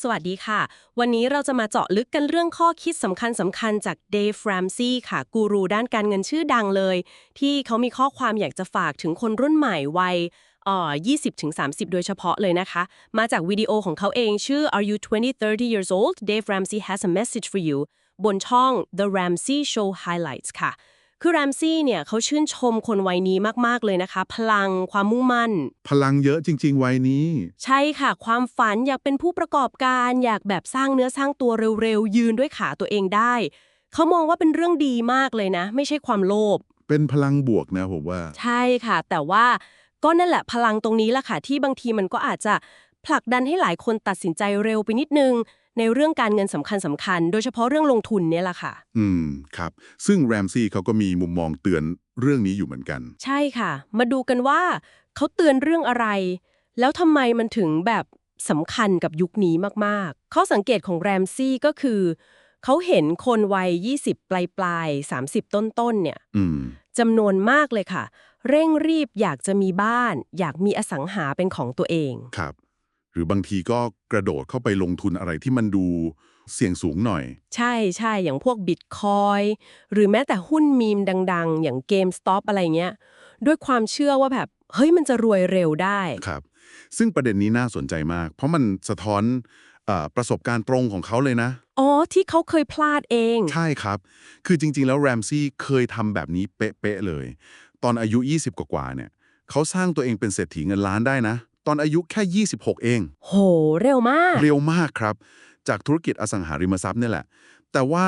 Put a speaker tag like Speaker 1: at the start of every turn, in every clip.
Speaker 1: สวัสดีค่ะ วันนี้เราจะมาเจาะลึกกันเรื่องข้อคิดสำคัญสำคัญจากเดฟแรมซี่ค่ะ กูรูด้านการเงินชื่อดังเลย ที่เขามีข้อความอยากจะฝากถึงคนรุ่นใหม่วัยอ่อ20-30 โดยเฉพาะเลยนะคะ มาจากวิดีโอของเขาเองชื่อ Are you 20 30 years old Dave Ramsey has a message for you บนช่อง The Ramsey Show Highlights ค่ะ คือแรมซี่เนี่ยเขาชื่นชมคนวัยนี้มากๆเลยนะคะ พลังความมุ่งมั่น
Speaker 2: พลังเยอะจริง ๆ วัยนี้
Speaker 1: ใช่ค่ะ ความฝันอยากเป็นผู้ประกอบการอยากแบบสร้างเนื้อสร้างตัวเร็วๆ ยืนด้วยขาตัวเองได้ เขามองว่าเป็นเรื่องดีมากเลยนะ ไม่ใช่ความโลภ
Speaker 2: เป็นพลังบวกนะผมว่า
Speaker 1: ใช่ค่ะ แต่ว่าก็นั่นแหละพลังตรงนี้แหละค่ะที่บางทีมันก็อาจจะผลักดันให้หลายคนตัดสินใจเร็วไปนิดนึง ในเรื่องการเงินสำคัญสำคัญๆโดยเฉพาะเรื่องลงทุนเนี่ยแหละค่ะ
Speaker 2: อืม ครับ ซึ่งแรมซี่เขาก็มีมุมมองเตือนเรื่องนี้อยู่เหมือนกัน
Speaker 1: ใช่ค่ะ มาดูกันว่าเขาเตือนเรื่องอะไร แล้วทำไมมันถึงแบบสำคัญกับยุคนี้มากๆ ข้อสังเกตของแรมซี่ก็คือ เขาเห็นคนวัย 20 ปลายปลายๆ30 ต้นๆนเนี่ย
Speaker 2: อืม
Speaker 1: จำนวนมากเลยค่ะ เร่งรีบอยากจะมีบ้าน อยากมีอสังหาเป็นของตัวเอง
Speaker 2: ครับห รือบางทีก็กระโดดเข้าไปลงทุนอะไรที่มันดูเสี่ยงสูงหน่อย
Speaker 1: ใช่ใช่อย่างพวกบิตคอยหรือแม้แต่หุ้นมีมดัง ๆ อย่าง GameStop อะไรเงี้ย ด้วยความเชื่อว่าแบบ เฮ้ยมันจะรวยเร็วได้
Speaker 2: ครับ ซึ่งประเด็นนี้น่าสนใจมาก เพราะมันสะท้อนเออประสบการณ์ตรงของเขาเลยนะ
Speaker 1: อ๋อ ที่เขาเคยพลาดเอง
Speaker 2: ใช่ครับ คือจริง ๆ แล้วแรมซี่เคยทำแบบนี้เป๊ะๆเลย ตอนอายุ 20 กว่าๆเนี่ยเขาสร้างตัวเองเป็นเศรษฐีเงินล้านได้นะ ตอนอายุแค่ 26 เอง
Speaker 1: โห เร็วมาก
Speaker 2: เร็วมากครับ จากธุรกิจอสังหาริมทรัพย์เนี่ยแหละ แต่ว่า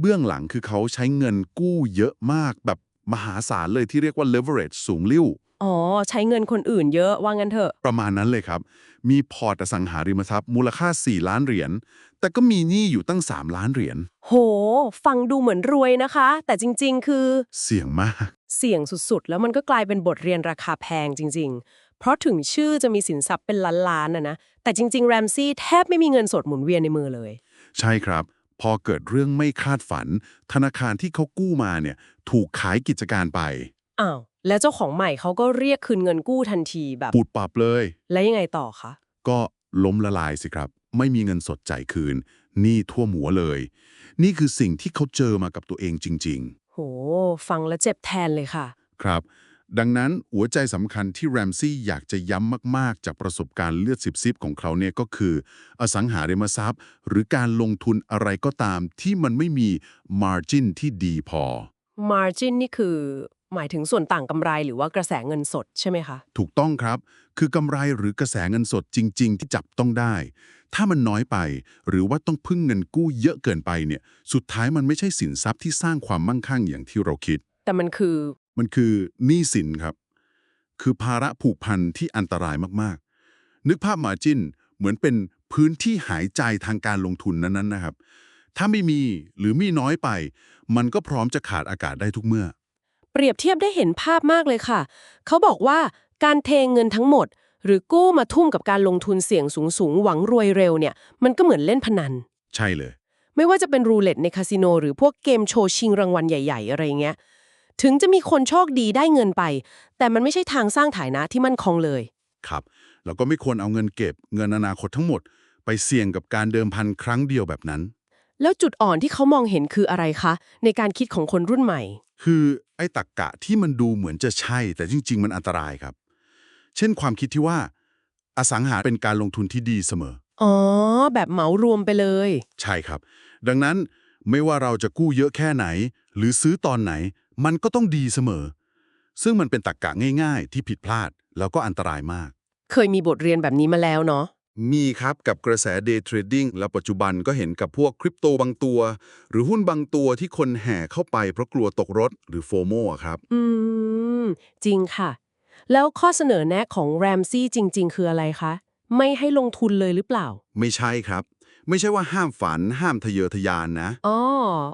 Speaker 2: เบื้องหลังคือเขาใช้เงินกู้เยอะมากแบบมหาศาลเลยที่เรียกว่า leverage สูงลิ่ว
Speaker 1: อ๋อ ใช้เงินคนอื่นเยอะว่างั้นเถอะ
Speaker 2: ประมาณนั้นเลยครับ มีพอร์ตอสังหาริมทรัพย์มูลค่า 4 ล้านเหรียญ แต่ก็มีหนี้อยู่ตั้ง 3 ล้านเหรียญ
Speaker 1: โห ฟังดูเหมือนรวยนะคะ แต่จริง ๆ คือ
Speaker 2: เสี่ยงมาก
Speaker 1: เสี่ยงสุดๆ แล้วมันก็กลายเป็นบทเรียนราคาแพงจริง ๆ เพราะถึงชื่อจะมีสินทรัพย์เป็นล้านๆนะนะ แต่จริงๆ แรมซี่แทบไม่มีเงินสดหมุนเวียนในมือเลย
Speaker 2: ใช่ครับ พอเกิดเรื่องไม่คาดฝัน ธนาคารที่เขากู้มาเนี่ยถูกขายกิจการไป
Speaker 1: อ้าว แล้วเจ้าของใหม่เขาก็เรียกคืนเงินกู้ทันทีแบบ
Speaker 2: ปูดปรับเลย
Speaker 1: แล้วยังไงต่อคะ
Speaker 2: ก็ล้มละลายสิครับ ไม่มีเงินสดจ่ายคืนหนี้ท่วมหัวเลย นี่คือสิ่งที่เขาเจอมากับตัวเองจริง
Speaker 1: โห ฟังแล้วเจ็บแทนเลยค่ะ
Speaker 2: ๆครับ ดังนั้นหัวใจสำคัญที่แรมซี่อยากจะย้ำมาก ๆ จากประสบการณ์เลือดซิบๆของเขาเนี่ยก็คือ อสังหาริมทรัพย์ หรือการลงทุนอะไรก็ตามที่มันไม่มี margin ที่ดีพอ
Speaker 1: margin นี่คือหมายถึงส่วนต่างกำไรหรือว่ากระแสเงินสดใช่ไหมคะ
Speaker 2: ถูกต้องครับ คือกำไรหรือกระแสเงินสดจริง ๆ ที่จับต้องได้ ถ้ามันน้อยไป หรือว่าต้องพึ่งเงินกู้เยอะเกินไปเนี่ย สุดท้ายมันไม่ใช่สินทรัพย์ที่สร้างความมั่งคั่งอย่างที่เราคิด
Speaker 1: แต่มันคือ
Speaker 2: มันคือหนี้สินครับ คือภาระผูกพันที่อันตรายมากๆ นึกภาพมาจินเหมือนเป็นพื้นที่หายใจทางการลงทุนนั้นๆนะครับ ถ้าไม่มีหรือมีน้อยไป มันก็พร้อมจะขาดอากาศได้ทุกเมื่อ
Speaker 1: เปรียบเทียบได้เห็นภาพมากเลยค่ะ เขาบอกว่าการเทเงินทั้งหมด หรือกู้มาทุ่มกับการลงทุนเสี่ยงสูงๆหวังรวยเร็วเนี่ย มันก็เหมือนเล่นพนัน
Speaker 2: ใช่เลย
Speaker 1: ไม่ว่าจะเป็นรูเล็ตในคาสิโนหรือพวกเกมโชว์ชิงรางวัลใหญ่ ๆ อะไรเงี้ย ถึงจะมีคนโชคดีได้เงินไป แต่มันไม่ใช่ทางสร้างฐานะที่มั่นคงเลย
Speaker 2: ครับแล้วก็ไม่ควรเอาเงินเก็บ เงินอนาคตทั้งหมด ไปเสี่ยงกับการเดิมพันครั้งเดียวแบบนั้น
Speaker 1: แล้วจุดอ่อนที่เขามองเห็นคืออะไรคะ ในการคิดของคนรุ่นใหม่
Speaker 2: คือไอ้ตักกะที่มันดูเหมือนจะใช่ แต่จริง ๆ มันอันตรายครับ เช่นความคิดที่ว่า อสังหาเป็นการลงทุนที่ดีเสมอ
Speaker 1: อ๋อ แบบเหมารวมไปเลย
Speaker 2: ใช่ครับ ดังนั้นไม่ว่าเราจะกู้เยอะแค่ไหน หรือซื้อตอนไหน มันก็ต้องดีเสมอ ซึ่งมันเป็นตรกกะง่ายๆ ที่ผิดพลาดแล้วก็อันตรายมาก
Speaker 1: เคยมีบทเรียนแบบนี้มาแล้วเนาะ
Speaker 2: มีครับกับกระแส day trading และปัจจุบันก็เห็นกับพวกคริปโตบางตัว หรือหุ้นบางตัวที่คนแห่เข้าไปเพราะกลัวตกรถหรือโฟโมอะครับ
Speaker 1: อืม จริงค่ะ แล้วข้อเสนอแนะของแรมซี่จริง ๆ คืออะไรคะ ไม่ให้ลงทุนเลยหรือเปล่า
Speaker 2: ไม่ใช่ครับ ไม่ใช่ว่าห้ามฝัน ห้ามทะเยอทะยานนะ
Speaker 1: อ๋อ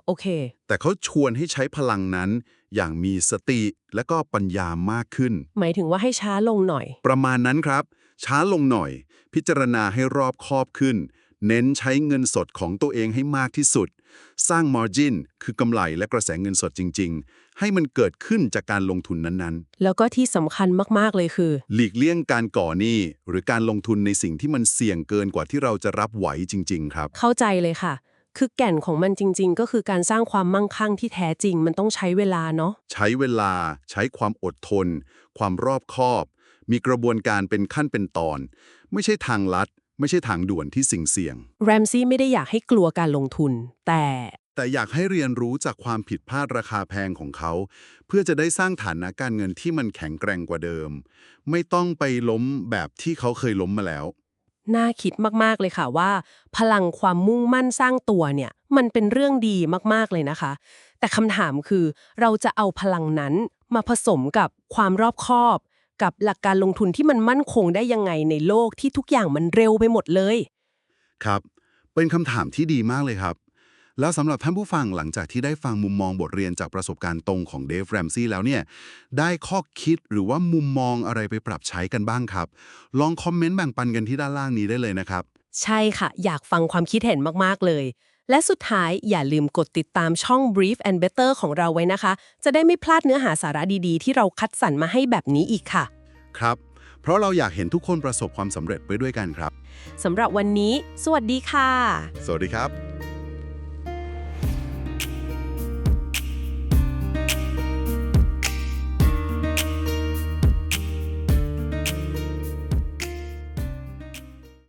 Speaker 1: โอเค
Speaker 2: แต่เขาชวนให้ใช้พลังนั้น อย่างมีสติและก็ปัญญามากขึ้น
Speaker 1: หมายถึงว่าให้ช้าลงหน่อย
Speaker 2: ประมาณนั้นครับ ช้าลงหน่อย พิจารณาให้รอบคอบขึ้น เน้นใช้เงินสดของตัวเองให้มากที่สุด สร้าง margin คือกำไรและกระแสเงินสดจริง ๆ ให้มันเกิดขึ้นจากการลงทุนนั้น
Speaker 1: แล้วก็ที่สำคัญมาก ๆ เลยคือ
Speaker 2: ๆหลีกเลี่ยงการก่อหนี้หรือการลงทุนในสิ่งที่มันเสี่ยงเกินกว่าที่เราจะรับไหวจริง ๆ ครับ
Speaker 1: เข้าใจเลยค่ะ คือแก่นของมันจริง ๆ ก็คือการสร้างความมั่งคั่งที่แท้จริง มันต้องใช้เวลาเนาะ
Speaker 2: ใช้เวลา ใช้ความอดทน ความรอบคอบ มีกระบวนการเป็นขั้นเป็นตอน ไม่ใช่ทางลัด ไม่ใช่ทางด่วนที่สิ่งเสี่ยง
Speaker 1: แรมซี่ไม่ได้อยากให้กลัวการลงทุน แต่
Speaker 2: แต่อยากให้เรียนรู้จากความผิดพลาดราคาแพงของเขา เพื่อจะได้สร้างฐานะการเงินที่มันแข็งแกร่งกว่าเดิม ไม่ต้องไปล้มแบบที่เขาเคยล้มมาแล้ว
Speaker 1: น่าคิดมากๆเลยค่ะว่า พลังความมุ่งมั่นสร้างตัวเนี่ย มันเป็นเรื่องดีมากๆเลยนะคะ แต่คำถามคือเราจะเอาพลังนั้นมาผสมกับความรอบคอบ กับหลักการลงทุนที่มันมั่นคงได้ยังไงในโลกที่ทุกอย่างมันเร็วไปหมดเลย
Speaker 2: ครับ เป็นคำถามที่ดีมากเลยครับ แล้วสำหรับท่านผู้ฟังหลังจากที่ได้ฟังมุมมองบทเรียนจากประสบการณ์ตรงของเดฟแรมซี่แล้วเนี่ย ได้ข้อคิดหรือว่ามุมมองอะไรไปปรับใช้กันบ้างครับ ลองคอมเมนต์แบ่งปันกันที่ด้านล่างนี้ได้เลยนะครับ
Speaker 1: ใช่ค่ะ อยากฟังความคิดเห็นมากๆเลย และสุดท้ายอย่าลืมกดติดตามช่อง Brief and Better ของเราไว้นะคะ จะได้ไม่พลาดเนื้อหาสาระดีๆ ที่เราคัดสรรมาให้แบบนี้อีกค่ะ
Speaker 2: ครับ เพราะเราอยากเห็นทุกคนประสบความสำเร็จไปด้วยกันครับ
Speaker 1: สำหรับวันนี้ สวัสดีค่ะ
Speaker 2: สวัสดีครับ